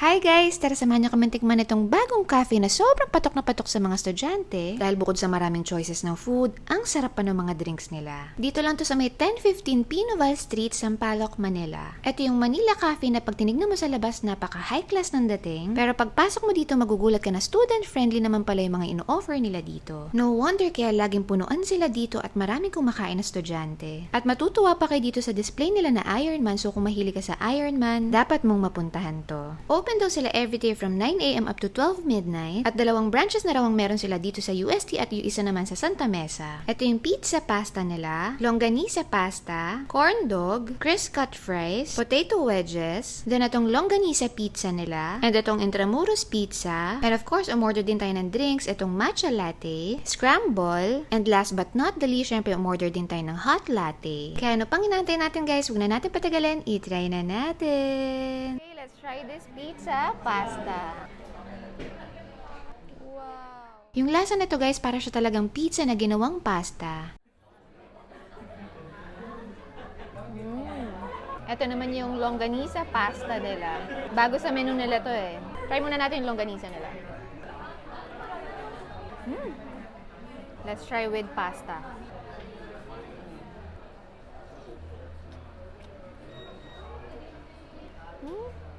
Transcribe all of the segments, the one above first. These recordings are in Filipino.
Hi guys! Tara samahan niyo kami tikman itong bagong cafe na sobrang patok na patok sa mga estudyante dahil bukod sa maraming choices ng food, ang sarap pa ng mga drinks nila. Dito lang to sa may 1015 Pinoval Street, Sampaloc, Manila. Ito yung Manila Cafe na pag tinignan mo sa labas napaka high class ng dating, pero pagpasok mo dito magugulat ka na student friendly naman pala yung mga ino-offer nila dito. No wonder kaya laging punuan sila dito at maraming kumakain na estudyante. At matutuwa pa kayo dito sa display nila na Iron Man so kung mahilig ka sa Iron Man, dapat mong mapuntahan to. Open daw sila everyday from 9am up to 12 midnight at dalawang branches na raw ang meron sila dito sa UST at yung isa naman sa Santa Mesa. Ito yung pizza pasta nila, longganisa pasta, corn dog, crisp cut fries, potato wedges, then itong longganisa pizza nila, and itong intramuros pizza, and of course umorder din tayo ng drinks, itong matcha latte, scramble, and last but not the least, syempre umorder din tayo ng hot latte. Kaya ano pang natin guys, huwag na natin patagalin, i-try na natin! Let's try this pizza pasta. Wow! Yung lasa nito guys, para siya talagang pizza na ginawang pasta. Ito naman yung longganisa pasta nila. Bago sa menu nila to eh. Try muna natin yung longganisa nila. Mm. Let's try with pasta. Mm.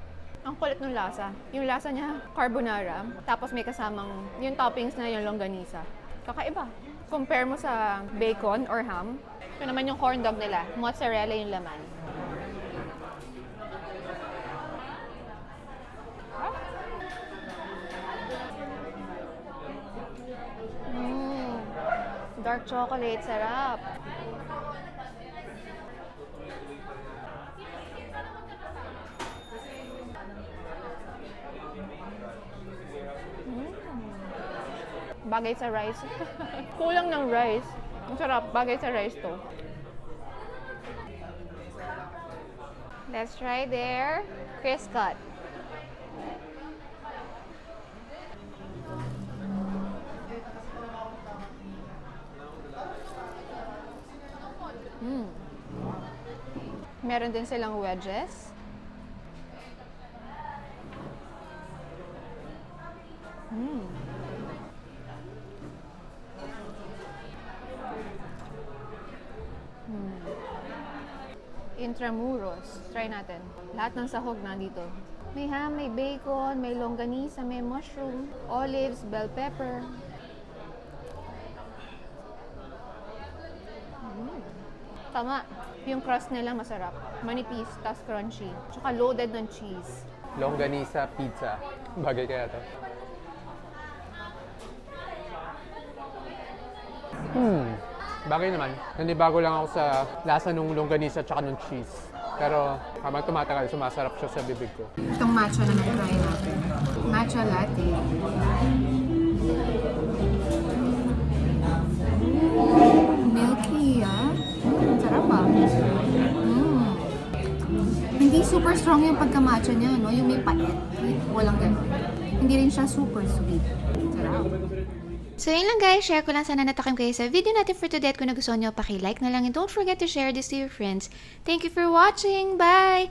Ang kulit ng lasa. Yung lasa niya, carbonara. Tapos may kasamang yung toppings na yung longganisa. Kakaiba. Compare mo sa bacon or ham. Ito naman yung corn dog nila. Mozzarella yung laman. Mm. Dark chocolate, sarap. Mm. Bagay sa rice. Kulang ng rice. Ang sarap. Bagay sa rice to. Let's try their crisp cut. Mm. Meron din silang wedges. Mm. Intramuros. Try natin. Lahat ng sahog nandito. May ham, may bacon, may longganisa, may mushroom, olives, bell pepper. Mm. Tama. Yung crust nila masarap. Manipis, tas crunchy. Tsaka loaded ng cheese. Longganisa pizza. Bagay kaya to. Hmm. Bagay naman. Nanibago lang ako sa lasa nung longganisa at nung cheese. Pero habang tumatagal, sumasarap siya sa bibig ko. Itong matcha na try natin. Matcha latte. Milky, ah. Mm, sarap ah. Mm. Hindi super strong yung pagka-matcha niya, no? Yung may pait. Walang ganun. Hindi rin siya super sweet. Sarap. So yun lang guys, share ko lang sana natakim kayo sa video natin for today at kung nagustuhan nyo, paki-like na lang and don't forget to share this to your friends. Thank you for watching! Bye!